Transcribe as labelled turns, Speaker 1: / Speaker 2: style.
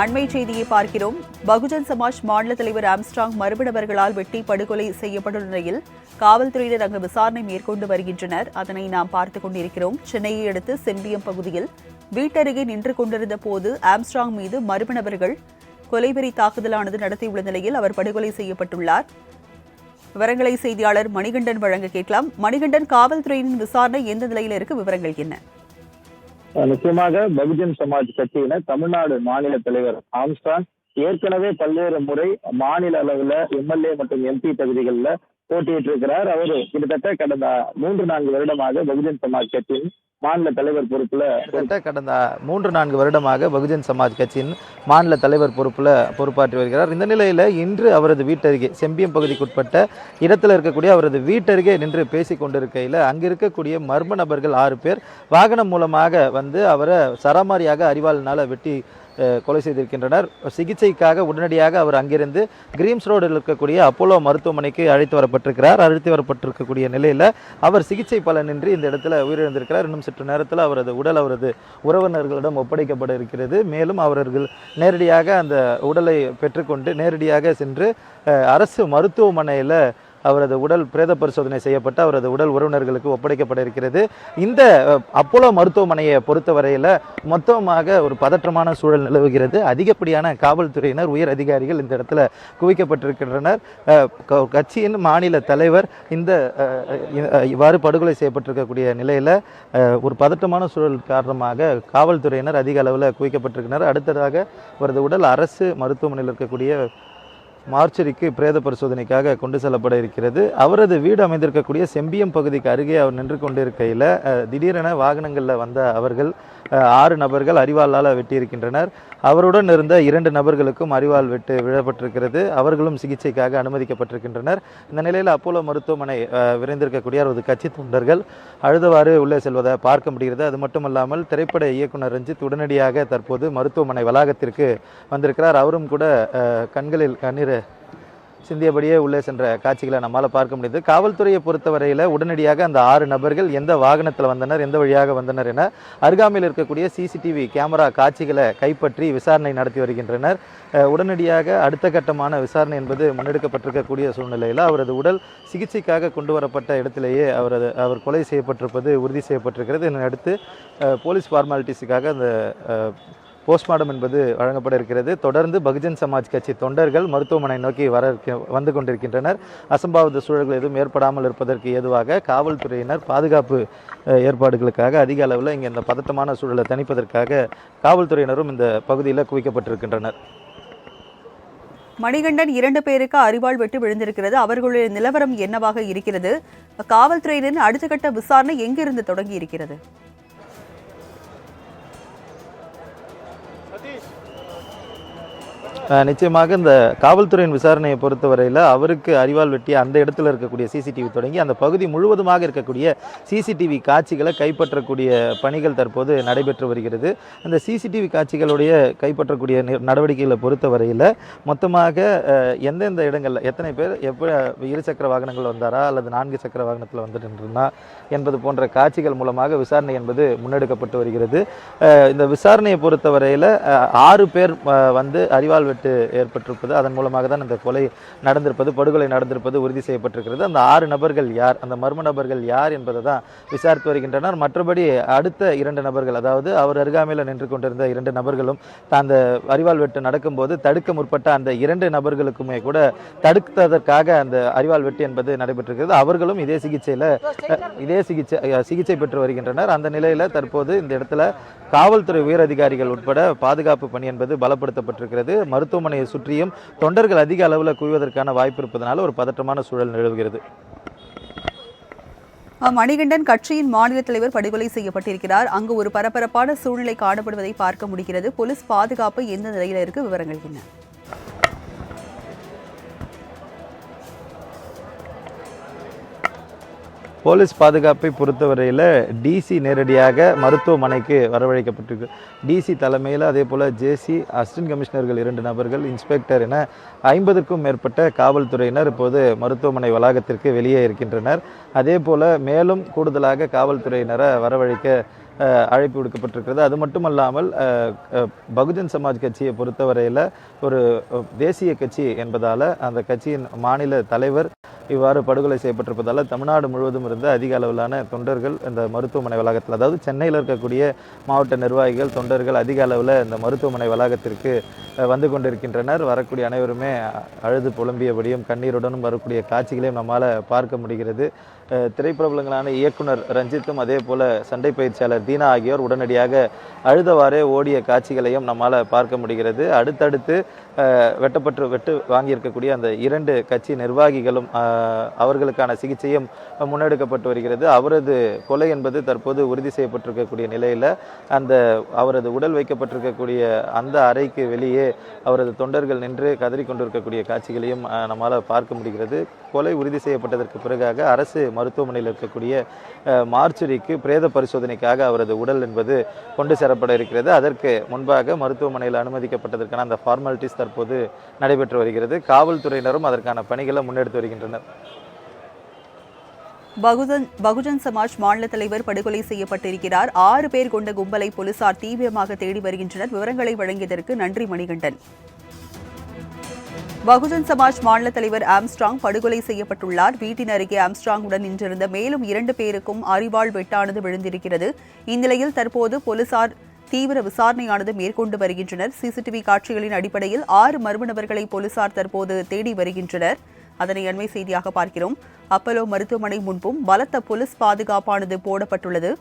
Speaker 1: அண்மை செய்தியை பார்க்கிறோம். பகுஜன் சமாஜ் மாநில தலைவர் ஆம்ஸ்ட்ராங் மரபுநபர்களால் வெட்டி படுகொலை செய்யப்பட்டுள்ள நிலையில் காவல்துறையினர் அங்கு விசாரணை மேற்கொண்டு வருகின்றனர். அதனை நாம் பார்த்துக் கொண்டிருக்கிறோம். சென்னையை அடுத்து செம்பியம் பகுதியில் வீட்டருகே நின்று கொண்டிருந்த போது ஆம்ஸ்ட்ராங் மீது மர்ம நபர்கள் கொலைவெறி தாக்குதலானது நடத்தியுள்ள நிலையில் அவர் படுகொலை செய்யப்பட்டுள்ளார். விவரங்களை செய்தியாளர் மணிகண்டன் வழங்க கேட்கலாம். மணிகண்டன் காவல்துறையின் விசாரணை எந்த நிலையில் இருக்கு? விவரங்கள் என்ன?
Speaker 2: நிச்சயமாக பகுஜன் சமாஜ் கட்சியினர் தமிழ்நாடு மாநில தலைவர் ஆம்ஸ்டான் ஏற்கனவே பல்வேறு முறை மாநில அளவுல எம்எல்ஏ மற்றும் எம்பி தகுதிகளில் போட்டியிட்டு இருக்கிறார் அவர் கிட்டத்தட்ட கடந்த மூன்று நான்கு வருடமாக பகுஜன் சமாஜ் கட்சியின் மாநில தலைவர் பொறுப்புல
Speaker 3: கிட்டத்தட்ட கடந்த மூன்று நான்கு வருடமாக பகுஜன் சமாஜ் கட்சியின் மாநில தலைவர் பொறுப்புல பொறுப்பாற்றி வருகிறார். இந்த நிலையில இன்று அவரது வீட்டருகே செம்பியம் பகுதிக்குட்பட்ட இடத்துல இருக்கக்கூடிய அவரது வீட்டருகே நின்று பேசி கொண்டிருக்கையில் அங்கு இருக்கக்கூடிய மர்ம நபர்கள் ஆறு பேர் வாகனம் மூலமாக வந்து அவரை சராமாரியாக அறிவாளினால் வெட்டி கொலை செய்திருக்கின்றனர். சிகிச்சைக்காக உடனடியாக அவர் அங்கிருந்து கிரீம்ஸ் ரோடில் இருக்கக்கூடிய அப்போலோ மருத்துவமனைக்கு அழைத்து வரப்பட்டிருக்கிறார். அழைத்து வரப்பட்டிருக்கக்கூடிய நிலையில் அவர் சிகிச்சை பலனின்றி இந்த இடத்துல உயிரிழந்திருக்கிறார். இன்னும் சற்று நேரத்தில் அவரது உடல் அவரது உறவினர்களிடம் ஒப்படைக்கப்பட இருக்கிறது. மேலும் அவர்கள் நேரடியாக அந்த உடலை பெற்றுக்கொண்டு நேரடியாக சென்று அரசு மருத்துவமனையில் அவரது உடல் பிரேத பரிசோதனை செய்யப்பட்டு அவரது உடல் உறவினர்களுக்கு ஒப்படைக்கப்பட இருக்கிறது இந்த அப்போலோ மருத்துவமனையை பொறுத்தவரையில் மொத்தமாக ஒரு பதற்றமான சூழல் நிலவுகிறது. அதிகப்படியான காவல்துறையினர் உயர் அதிகாரிகள் இந்த இடத்துல குவிக்கப்பட்டிருக்கின்றனர். க- கட்சியின் மாநில தலைவர் இந்த இவ்வாறு படுகொலை செய்யப்பட்டிருக்கக்கூடிய நிலையில் ஒரு பதட்டமான சூழல் காரணமாக காவல்துறையினர் அதிக அளவில் குவிக்கப்பட்டிருக்கின்றனர். அடுத்ததாக அவரது உடல் அரசு மருத்துவமனையில் இருக்கக்கூடிய மார்ச்சரிக்கு பிரேத பரிசோதனைக்காக கொண்டு செல்லப்பட இருக்கிறது. அவரது வீடு அமைந்திருக்கக்கூடிய செம்பியம் பகுதிக்கு அருகே அவர் நின்று கொண்டிருக்கையில் திடீரென வாகனங்களில் வந்த அவர்கள் ஆறு நபர்கள் அறிவாளால் வெட்டியிருக்கின்றனர். அவருடன் இருந்த இரண்டு நபர்களுக்கும் அறிவால் வெட்டு விழப்பட்டிருக்கிறது. அவர்களும் சிகிச்சைக்காக அனுமதிக்கப்பட்டிருக்கின்றனர். இந்த நிலையில் அப்போலோ மருத்துவமனை விரைந்திருக்கக்கூடிய அவரது கட்சி தொண்டர்கள் அழுதவாறு உள்ளே செல்வதை பார்க்க முடிகிறது. அது மட்டுமல்லாமல் திரைப்பட இயக்குனர் ரஞ்சித் உடனடியாக தற்போது மருத்துவமனை வளாகத்திற்கு வந்திருக்கிறார். அவரும் கூட கண்களில் கண்ணீர் சிந்தியபடியே உள்ளே சென்ற காட்சிகளை நம்மால் பார்க்க முடியுது. காவல்துறையை பொறுத்தவரையில் உடனடியாக அந்த ஆறு நபர்கள் எந்த வாகனத்தில் வந்தனர் எந்த வழியாக வந்தனர் என அருகாமையில் இருக்கக்கூடிய சிசிடிவி கேமரா காட்சிகளை கைப்பற்றி விசாரணை நடத்தி வருகின்றனர். உடனடியாக அடுத்த கட்டமான விசாரணை என்பது முன்னெடுக்கப்பட்டிருக்கக்கூடிய சூழ்நிலையில் அவரது உடல் சிகிச்சைக்காக கொண்டு வரப்பட்ட இடத்திலேயே அவரது அவர் கொலை செய்யப்பட்டிருப்பது உறுதி செய்யப்பட்டிருக்கிறது. இதனை அடுத்து போலீஸ் ஃபார்மாலிட்டிஸுக்காக அந்த போஸ்ட்மார்ட்டம் என்பது வழங்கப்பட இருக்கிறது. தொடர்ந்து பகுஜன் சமாஜ் கட்சி தொண்டர்கள் மருத்துவமனை நோக்கி வர வந்து கொண்டிருக்கின்றனர். அசம்பாவித சூழல்கள் எதுவும் ஏற்படாமல் இருப்பதற்கு ஏதுவாக காவல்துறையினர் பாதுகாப்பு ஏற்பாடுகளுக்காக அதிக அளவில் இங்கே இந்த பதட்டமான சூழலை தணிப்பதற்காக காவல்துறையினரும் இந்த பகுதியில் குவிக்கப்பட்டிருக்கின்றனர்.
Speaker 1: மணிகண்டன் இரண்டு பேருக்கு அறிவாள் வெட்டு விழுந்திருக்கிறது. அவர்களுடைய நிலவரம் என்னவாக இருக்கிறது? காவல்துறையினரின் அடுத்த கட்ட விசாரணை எங்கிருந்து தொடங்கி இருக்கிறது
Speaker 3: நிச்சயமாக இந்த காவல்துறையின் விசாரணையை பொறுத்தவரையில் அவருக்கு அறிவால் வெட்டி அந்த இடத்துல இருக்கக்கூடிய சிசிடிவி தொடங்கி அந்த பகுதி முழுவதுமாக இருக்கக்கூடிய சிசிடிவி காட்சிகளை கைப்பற்றக்கூடிய பணிகள் தற்போது நடைபெற்று வருகிறது. அந்த சிசிடிவி காட்சிகளுடைய கைப்பற்றக்கூடிய நி- நடவடிக்கைகளை பொறுத்தவரையில் மொத்தமாக எந்தெந்த இடங்களில் எத்தனை பேர் எப்போ இரு சக்கர வாகனங்கள் வந்தாரா அல்லது நான்கு சக்கர வாகனத்தில் வந்துட்டு இருந்தா என்பது போன்ற காட்சிகள் மூலமாக விசாரணை என்பது முன்னெடுக்கப்பட்டு வருகிறது. இந்த விசாரணையை பொறுத்தவரையில் ஆறு பேர் வந்து அறிவால் வெட்டி ஏற்பட்டிருப்பது அதன் மூலமாக தான் இந்த கொலை நடந்திருப்பது படுகொலை நடந்திருப்பது உறுதி செய்யப்பட்டிருக்கிறது. அந்த ஆறு நபர்கள் யார் அந்த மர்ம நபர்கள் யார் என்பதை தான் விசாரித்து வருகின்றனர். மற்றபடி அடுத்த இரண்டு நபர்கள் அதாவது அவர் அருகாமையில் நின்று கொண்டிருந்த இரண்டு நபர்களும் அந்த அறிவால் வெட்டு நடக்கும்போது தடுக்க முற்பட்ட அந்த இரண்டு நபர்களுக்குமே கூட தடுத்ததற்காக அந்த அறிவால் வெட்டு என்பது நடைபெற்றிருக்கிறது. அவர்களும் இதே சிகிச்சையில் இதே சிகிச்சை சிகிச்சை பெற்று வருகின்றனர். அந்த நிலையில் தற்போது இந்த இடத்துல காவல்துறை உயர் அதிகாரிகள் உட்பட பாதுகாப்பு பணி என்பது பலப்படுத்தப்பட்டிருக்கிறது. மருத்துவ மருத்துவமனையை சுற்றியும் தொண்டர்கள் அதிக அளவில் குவிவதற்கான வாய்ப்பு இருப்பதனால ஒரு பதற்றமான சூழல் நிலவுகிறது.
Speaker 1: மணிகண்டன் கட்சியின் மாநில தலைவர் படுகொலை செய்யப்பட்டிருக்கிறார். அங்கு ஒரு பரபரப்பான சூழ்நிலை காணப்படுவதை பார்க்க முடிகிறது. போலீஸ் பாதுகாப்பு எந்த நிலையில இருக்கு? விவரங்கள் என்ன?
Speaker 3: போலீஸ் பாதுகாப்பை பொறுத்தவரையில் டிசி நேரடியாக மருத்துவமனைக்கு வரவழைக்கப்பட்டிருக்கு. டிசி தலைமையில் அதே போல் ஜேசி அசிஸ்டன்ட் கமிஷனர்கள் இரண்டு நபர்கள் இன்ஸ்பெக்டர் என ஐம்பதுக்கும் மேற்பட்ட காவல்துறையினர் இப்போது மருத்துவமனை வளாகத்திற்கு வெளியே இருக்கின்றனர். அதே போல் மேலும் கூடுதலாக காவல்துறையினரை வரவழைக்க அழைப்பு விடுக்கப்பட்டிருக்கிறது. அது மட்டுமல்லாமல் அஹ், பகுஜன் சமாஜ் கட்சியை பொறுத்தவரையில் ஒரு தேசிய கட்சி என்பதால் அந்த கட்சியின் மாநில தலைவர் இவ்வாறு படுகொலை செய்யப்பட்டிருப்பதால் தமிழ்நாடு முழுவதும் இருந்த அதிக அளவிலான தொண்டர்கள் இந்த மருத்துவமனை வளாகத்தில் அதாவது சென்னையில் இருக்கக்கூடிய மாவட்ட நிர்வாகிகள் தொண்டர்கள் அதிக அளவில் இந்த மருத்துவமனை வளாகத்திற்கு வந்து கொண்டிருக்கின்றனர். வரக்கூடிய அனைவருமே அழுது புலம்பியபடியும் கண்ணீருடனும் வரக்கூடிய காட்சிகளையும் நம்மால் பார்க்க முடிகிறது. திரைப்பிரபலங்களான இயக்குனர் ரஞ்சித்தும் அதே போல சண்டை பயிற்சியாளர் தீனா ஆகியோர் உடனடியாக அழுதவாறே ஓடிய காட்சிகளையும் நம்மால் பார்க்க முடிகிறது. அடுத்தடுத்து வெட்டப்பட்டு வெட்டு வாங்கியிருக்கக்கூடிய அந்த இரண்டு கட்சி நிர்வாகிகளும் அவர்களுக்கான சிகிச்சையும் முன்னெடுக்கப்பட்டு வருகிறது. அவரது கொலை என்பது தற்போது உறுதி செய்யப்பட்டிருக்கக்கூடிய நிலையில் அந்த அவரது உடல் வைக்கப்பட்டிருக்கக்கூடிய அந்த அறைக்கு வெளியே அவரது தொண்டர்கள் நின்று கதறி கொண்டிருக்கக்கூடிய காட்சிகளையும் நம்மால் பார்க்க முடிகிறது. கொலை உறுதி செய்யப்பட்டதற்கு பிறகாக அரசு மருத்துவமனையில் இருக்கக்கூடிய அஹ், மார்ச்சுரிக்கு பிரேத பரிசோதனைக்காக அவரது உடல் என்பது கொண்டு சேரப்பட இருக்கிறது. அதற்கு முன்பாக மருத்துவமனையில் அனுமதிக்கப்பட்டதற்கான அந்த ஃபார்மாலிட்டிஸ் தற்போது நடைபெற்று வருகிறது. காவல்துறையினரும் அதற்கான பணிகளை முன்னெடுத்து வருகின்றனர்.
Speaker 1: பகுஜன் பகுஜன் சமாஜ் மாநில தலைவர் படுகொலை செய்யப்பட்டிருக்கிறார். ஆறு பேர் கொண்ட கும்பலை போலீசார் தீவிரமாக தேடி வருகின்றனர். விவரங்களை வழங்கியதற்கு நன்றி மணிகண்டன். பகுஜன் சமாஜ் மாநில தலைவர் ஆம்ஸ்ட்ராங் படுகொலை செய்யப்பட்டுள்ளார். வீட்டின் அருகே ஆம்ஸ்ட்ராங்குடன் நின்றிருந்த மேலும் இரண்டு பேருக்கும் அறிவாள் வெட்டானது விழுந்திருக்கிறது. இந்நிலையில் தற்போது போலீசார் தீவிர விசாரணையானது மேற்கொண்டு வருகின்றனர். சிசிடிவி காட்சிகளின் அடிப்படையில் ஆறு மர்ம நபர்களை போலீசார் தற்போது தேடி வருகின்றனர். அதனை அண்மை செய்தியாக பார்க்கிறோம். அப்பலோ மருத்துவமனை முன்பும் பலத்த போலீஸ் பாதுகாப்பானது போடப்பட்டுள்ளது.